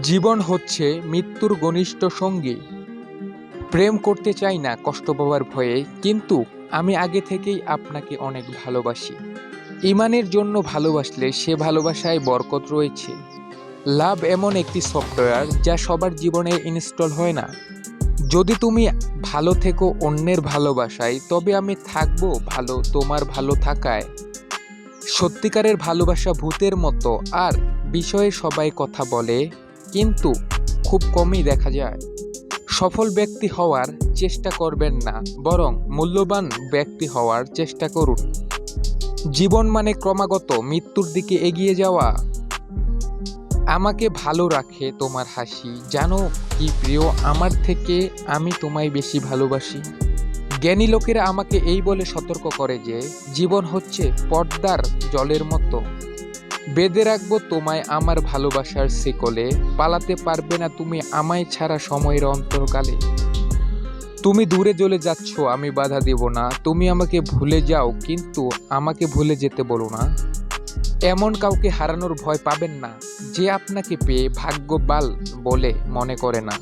জীবন হচ্ছে মৃত্যুর ঘনিষ্ঠ সঙ্গী। প্রেম করতে চাই না কষ্ট পাওয়ার ভয়ে, কিন্তু আমি আগে থেকেই আপনাকে অনেক ভালোবাসি। ইমানের জন্য ভালোবাসলে সে ভালোবাসায় বরকত রয়েছে। লাভ এমন একটি সফটওয়্যার যা সবার জীবনে ইনস্টল হয় না। যদি তুমি ভালো থেকো অন্যের ভালোবাসায়, তবে আমি থাকব ভালো তোমার ভালো থাকায়। সত্যিকারের ভালোবাসা ভূতের মতো, আর বিষয়ে সবাই কথা বলে কিন্তু খুব কমই দেখা যায়। সফল ব্যক্তি হওয়ার চেষ্টা করবেন না, বরং মূল্যবান ব্যক্তি হওয়ার চেষ্টা করুন। জীবন মানে ক্রমাগত মৃত্যুর দিকে এগিয়ে যাওয়া। আমাকে ভালো রাখে তোমার হাসি, জানো কি প্রিয়, আমার থেকে আমি তোমায় বেশি ভালোবাসি। জ্ঞানী লোকেরা আমাকে এই বলে সতর্ক করে যে, জীবন হচ্ছে পর্দার জলের মতো। বেঁধে রাখব তোমায় আমার ভালোবাসার শিকলে। পালাতে পারবে না তুমি আমায় ছাড়া সময়ের অন্তরকালে। তুমি দূরে চলে যাচ্ছ, আমি বাধা দেব না। তুমি আমাকে ভুলে যাও, কিন্তু আমাকে ভুলে যেতে বলো না। এমন কাউকে হারানোর ভয় পাবেন না, যে আপনাকে পেয়ে ভাগ্যবাল বলে মনে করে না।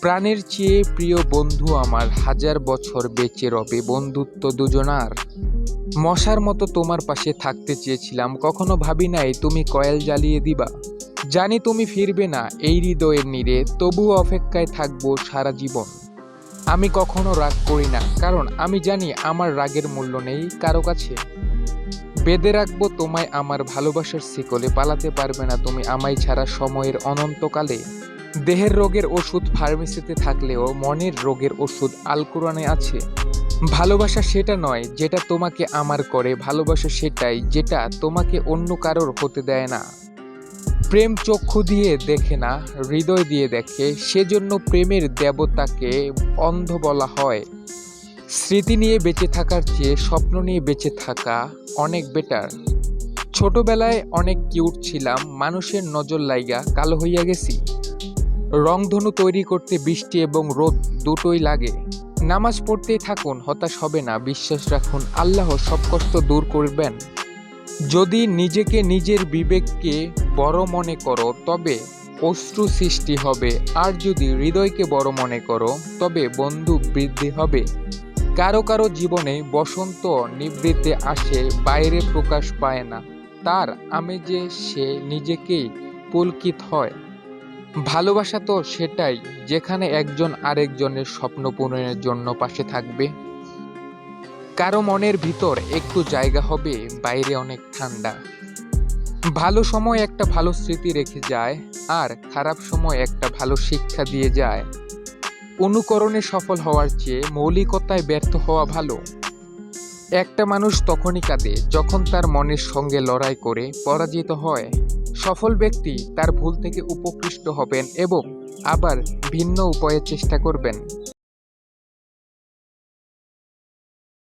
প্রাণের চেয়ে প্রিয় বন্ধু আমার হাজার বছর বেঁচে রবে বন্ধুত্ব দুজনার। মশার মতো তোমার পাশে থাকতে চেয়েছিলাম, কখনো ভাবি নাই তুমি কয়েল জ্বালিয়ে দিবা। জানি তুমি ফিরবে না এই হৃদয়ের নিরে, তবুও অপেক্ষায় থাকব সারা জীবন। আমি কখনো রাগ করি না, কারণ আমি জানি আমার রাগের মূল্য নেই কারও কাছে। বেঁধে রাখব তোমায় আমার ভালোবাসার শিকলে, পালাতে পারবে না তুমি আমায় ছাড়া সময়ের অনন্তকালে। দেহের রোগের ওষুধ ফার্মেসিতে থাকলেও মনের রোগের ওষুধ আলকুরানে আছে। ভালোবাসা সেটা নয় যেটা তোমাকে আমার করে, ভালোবাসা সেটাই যেটা তোমাকে অন্য কারোর হতে দেয় না। প্রেম চক্ষু দিয়ে দেখে না, হৃদয় দিয়ে দেখে, সেজন্য প্রেমের দেবতাকে অন্ধ বলা হয়। স্মৃতি নিয়ে বেঁচে থাকার চেয়ে স্বপ্ন নিয়ে বেঁচে থাকা অনেক বেটার ছোটবেলায় অনেক কিউট ছিলাম, মানুষের নজর লাইগা, কালো হইয়া গেছি। রংধনু তৈরি করতে বৃষ্টি এবং রোদ দুটোই লাগে। নামাজ পড়তেই থাকুন, হতাশ হবে না, বিশ্বাস রাখুন, আল্লাহ সব কষ্ট দূর করবেন। যদি নিজেকে নিজের বিবেককে বড় মনে করো, তবে অশ্রু সৃষ্টি হবে। আর যদি হৃদয়কে বড় মনে করো, তবে বন্ধু বৃদ্ধি হবে। কারও কারও জীবনে বসন্ত নিবৃত্তে আসে, বাইরে প্রকাশ পায় না। তার আমেজে সে নিজেকেই পুলকিত হয়। ভালোবাসা তো সেটাই, যেখানে একজন আরেকজনের স্বপ্ন পূরণের জন্য পাশে থাকবে। কারও মনের ভিতর একটু জায়গা হবে, বাইরে অনেক ঠান্ডা। ভালো সময় একটা ভালো স্মৃতি রেখে যায়, আর খারাপ সময় একটা ভালো শিক্ষা দিয়ে যায়। অনুকরণে সফল হওয়ার চেয়ে মৌলিকতায় ব্যর্থ হওয়া ভালো। একটা মানুষ তখনই কাঁদে, যখন তার মনের সঙ্গে লড়াই করে পরাজিত হয়। সফল ব্যক্তি তার ভুল থেকে উপকৃষ্ট হবেন এবং আবার ভিন্ন উপায়ে চেষ্টা করবেন।